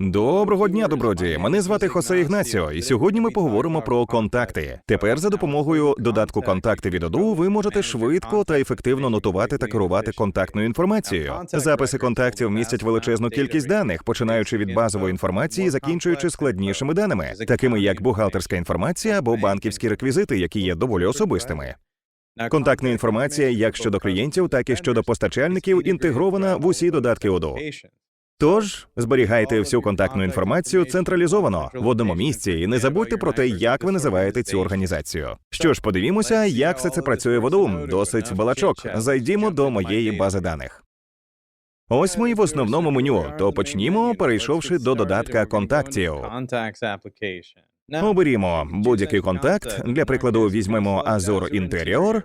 Доброго дня, добродії. Мене звати Хосе Ігнаціо, і сьогодні ми поговоримо про контакти. Тепер за допомогою додатку контакти від Оду ви можете швидко та ефективно нотувати та керувати контактною інформацією. Записи контактів містять величезну кількість даних, починаючи від базової інформації, закінчуючи складнішими даними, такими як бухгалтерська інформація або банківські реквізити, які є доволі особистими. Контактна інформація як щодо клієнтів, так і щодо постачальників інтегрована в усі додатки Оду. Тож зберігайте всю контактну інформацію централізовано в одному місці і не забудьте про те, як ви називаєте цю організацію. Що ж, подивімося, як все це працює в Odoo. Досить балачок. Зайдімо до моєї бази даних. Ось ми в основному меню. То почнімо, перейшовши до додатка контактів. Оберімо будь-який контакт. Для прикладу, візьмемо Azure Interior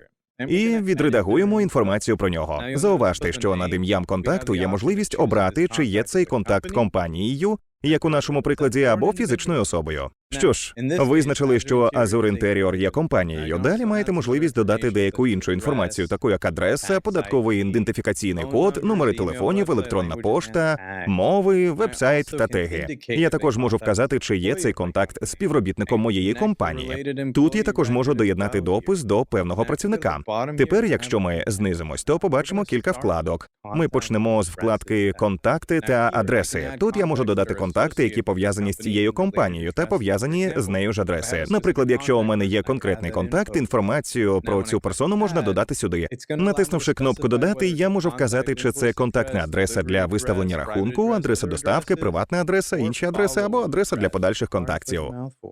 і відредагуємо інформацію про нього. Зауважте, що над ім'ям контакту є можливість обрати, чи є цей контакт компанією, як у нашому прикладі, або фізичною особою. Що ж, визначили, що Azure Interior є компанією. Далі маєте можливість додати деяку іншу інформацію, таку як адреса, податковий ідентифікаційний код, номери телефонів, електронна пошта, мови, вебсайт та теги. Я також можу вказати, чи є цей контакт співробітником моєї компанії. Тут я також можу доєднати допис до певного працівника. Тепер, якщо ми знизимось, то побачимо кілька вкладок. Ми почнемо з вкладки Контакти та адреси. Тут я можу додати контакти, які пов'язані з цією компанією, та пов'язані з нею ж адреси. Наприклад, якщо у мене є конкретний контакт, інформацію про цю персону можна додати сюди. Натиснувши кнопку Додати, я можу вказати, чи це контактна адреса для виставлення рахунку, адреса доставки, приватна адреса, інші адреси або адреса для подальших контактів.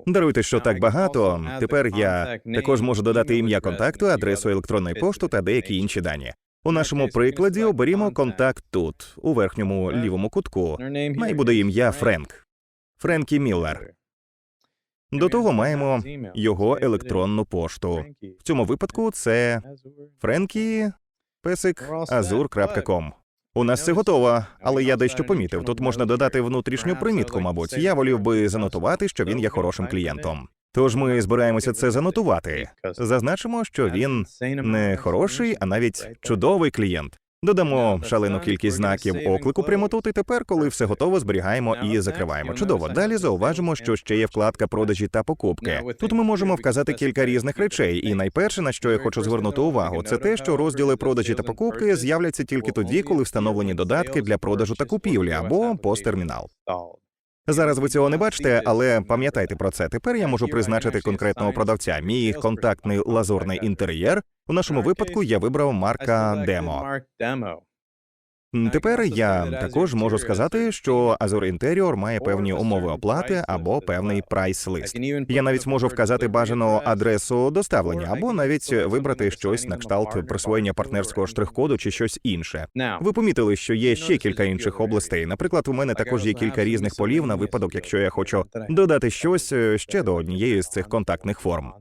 Даруйте, що так багато. Тепер я також можу додати ім'я контакту, адресу електронної пошти та деякі інші дані. У нашому прикладі оберімо контакт тут, у верхньому лівому кутку. Має буде ім'я Френк. Френкі Міллер. До того маємо його електронну пошту. В цьому випадку це Френкі песик azur.com. У нас все готово, але я дещо помітив. Тут можна додати внутрішню примітку, мабуть. Я волів би занотувати, що він є хорошим клієнтом. Тож ми збираємося це занотувати. Зазначимо, що він не хороший, а навіть чудовий клієнт. Додамо шалену кількість знаків оклику прямо тут і тепер, коли все готово, зберігаємо і закриваємо. Чудово. Далі зауважимо, що ще є вкладка продажі та покупки. Тут ми можемо вказати кілька різних речей. І найперше, на що я хочу звернути увагу, це те, що розділи продажі та покупки з'являться тільки тоді, коли встановлені додатки для продажу та купівлі або посттермінал. Зараз ви цього не бачите, але пам'ятайте про це. Тепер я можу призначити конкретного продавця. Мій контактний лазурний інтер'єр. У нашому випадку я вибрав марка Демо. Тепер я також можу сказати, що Azure Interior має певні умови оплати або певний прайс-лист. Я навіть можу вказати бажану адресу доставлення, або навіть вибрати щось на кшталт присвоєння партнерського штрих-коду чи щось інше. Ви помітили, що є ще кілька інших областей. Наприклад, у мене також є кілька різних полів на випадок, якщо я хочу додати щось е, ще до однієї з цих контактних форм.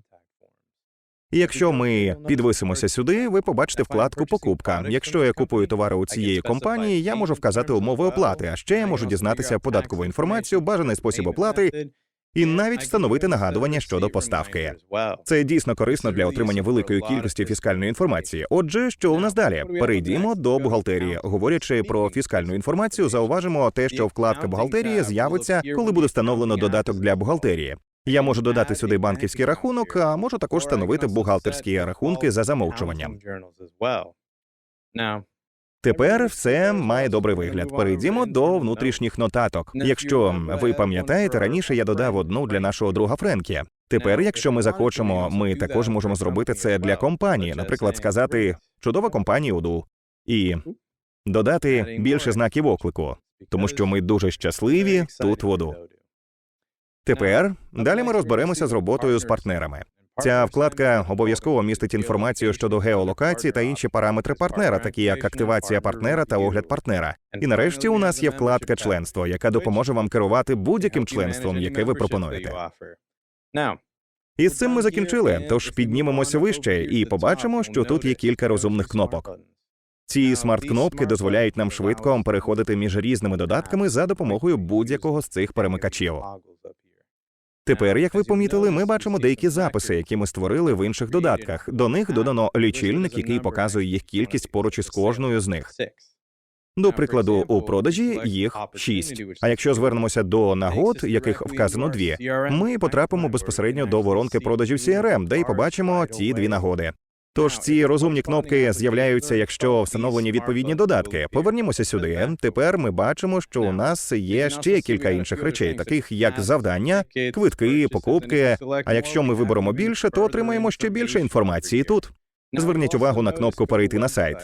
Якщо ми підвисимося сюди, ви побачите вкладку Покупка. Якщо я купую товари у цієї компанії, я можу вказати умови оплати, а ще я можу дізнатися податкову інформацію, бажаний спосіб оплати і навіть встановити нагадування щодо поставки. Це дійсно корисно для отримання великої кількості фіскальної інформації. Отже, що у нас далі? Перейдімо до бухгалтерії. Говорячи про фіскальну інформацію, зауважимо те, що вкладка бухгалтерії з'явиться, коли буде встановлено додаток для бухгалтерії. Я можу додати сюди банківський рахунок, а можу також встановити бухгалтерські рахунки за замовчуванням. Тепер все має добрий вигляд. Перейдімо до внутрішніх нотаток. Якщо ви пам'ятаєте, раніше я додав одну для нашого друга Френкі. Тепер, якщо ми захочемо, ми також можемо зробити це для компанії, наприклад, сказати чудова компанія УДУ і додати більше знаків оклику, тому що ми дуже щасливі тут в УДУ. Тепер далі ми розберемося з роботою з партнерами. Ця вкладка обов'язково містить інформацію щодо геолокації та інші параметри партнера, такі як активація партнера та огляд партнера. І нарешті у нас є вкладка членство, яка допоможе вам керувати будь-яким членством, яке ви пропонуєте. І з цим ми закінчили. Тож піднімемося вище і побачимо, що тут є кілька розумних кнопок. Ці смарт-кнопки дозволяють нам швидко переходити між різними додатками за допомогою будь-якого з цих перемикачів. Тепер, як ви помітили, ми бачимо деякі записи, які ми створили в інших додатках. До них додано лічильник, який показує їх кількість поруч із кожною з них. До прикладу, у продажі їх шість. А якщо звернемося до нагод, яких вказано дві, ми потрапимо безпосередньо до воронки продажів CRM, де й побачимо ці дві нагоди. Тож ці розумні кнопки з'являються, якщо встановлені відповідні додатки. Повернімося сюди. Тепер ми бачимо, що у нас є ще кілька інших речей, таких як завдання, квитки, покупки. А якщо ми виберемо більше, то отримаємо ще більше інформації тут. Зверніть увагу на кнопку Перейти на сайт.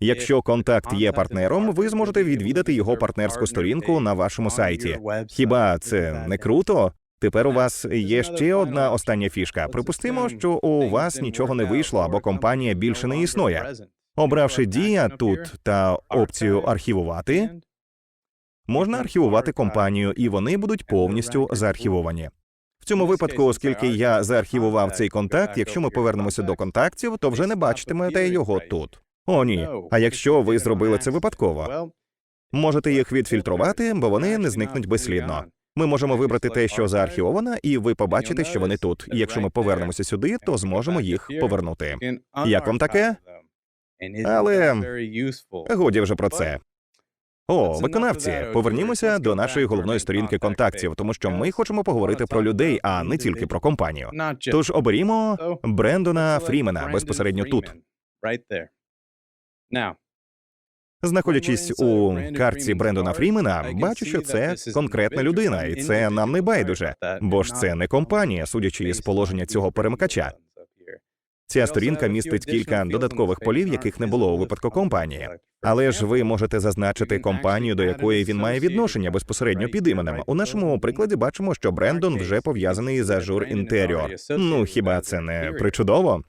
Якщо контакт є партнером, ви зможете відвідати його партнерську сторінку на вашому сайті. Хіба це не круто? Тепер у вас є ще одна остання фішка. Припустимо, що у вас нічого не вийшло або компанія більше не існує. Обравши дія тут та опцію архівувати, можна архівувати компанію, і вони будуть повністю заархівовані. В цьому випадку, оскільки я заархівував цей контакт, якщо ми повернемося до контактів, то вже не бачитимете його тут. О, ні. А якщо ви зробили це випадково, можете їх відфільтрувати, бо вони не зникнуть безслідно. Ми можемо вибрати те, що заархівовано, і ви побачите, що вони тут. І якщо ми повернемося сюди, то зможемо їх повернути. Як вам таке? Але годі вже про це. О, виконавці, повернімося до нашої головної сторінки контактів, тому що ми хочемо поговорити про людей, а не тільки про компанію. Тож оберімо Брендона Фрімена безпосередньо тут. Знаходячись у картці Брендона Фрімена, бачу, що це конкретна людина, і це нам не байдуже, бо ж це не компанія, судячи із положення цього перемикача. Ця сторінка містить кілька додаткових полів, яких не було у випадку компанії. Але ж ви можете зазначити компанію, до якої він має відношення безпосередньо під іменем. У нашому прикладі бачимо, що Брендон вже пов'язаний з Azure Interior. Ну хіба це не причудово?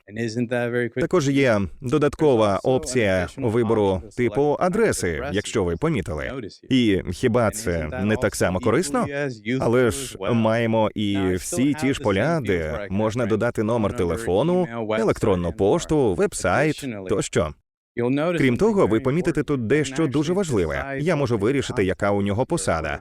Також є додаткова опція вибору типу адреси, якщо ви помітили. І хіба це не так само корисно? Але ж маємо і всі ті ж поля, де можна додати номер телефону, електронну пошту, вебсайт тощо. Крім того, ви помітите тут дещо дуже важливе. Я можу вирішити, яка у нього посада.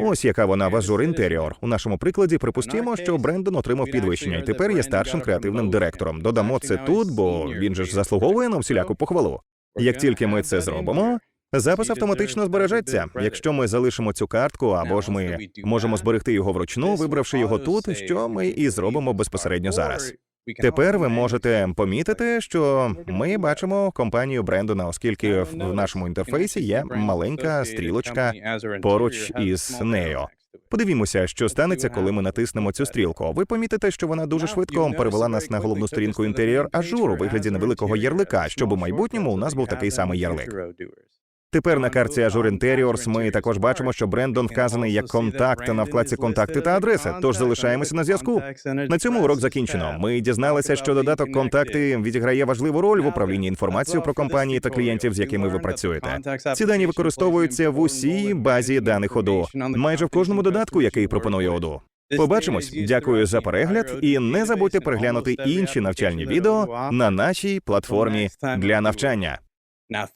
Ось яка вона в Azure Interior. У нашому прикладі припустимо, що Брендон отримав підвищення і тепер є старшим креативним директором. Додамо це тут, бо він же ж заслуговує на всіляку похвалу. Як тільки ми це зробимо. Запис автоматично збережеться. Якщо ми залишимо цю картку, або ж ми можемо зберегти його вручну, вибравши його тут, що ми і зробимо безпосередньо зараз. Тепер ви можете помітити, що ми бачимо компанію Брендона, оскільки в нашому інтерфейсі є маленька стрілочка поруч із нею. Подивімося, що станеться, коли ми натиснемо цю стрілку. Ви помітите, що вона дуже швидко перевела нас на головну сторінку інтер'єр ажур у вигляді невеликого ярлика, щоб у майбутньому у нас був такий самий ярлик. Тепер на карті Azure Interiors ми також бачимо, що Брендон вказаний як контакт на вкладці контакти та адреси. Тож залишаємося на зв'язку. На цьому урок закінчено. Ми дізналися, що додаток контакти відіграє важливу роль в управлінні інформацією про компанії та клієнтів, з якими ви працюєте. Ці дані використовуються в усій базі даних ОДУ, майже в кожному додатку, який пропонує ОДУ. Побачимось. Дякую за перегляд, і не забудьте переглянути інші навчальні відео на нашій платформі для навчання.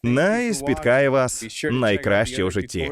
Най спіткає вас найкраще у житті.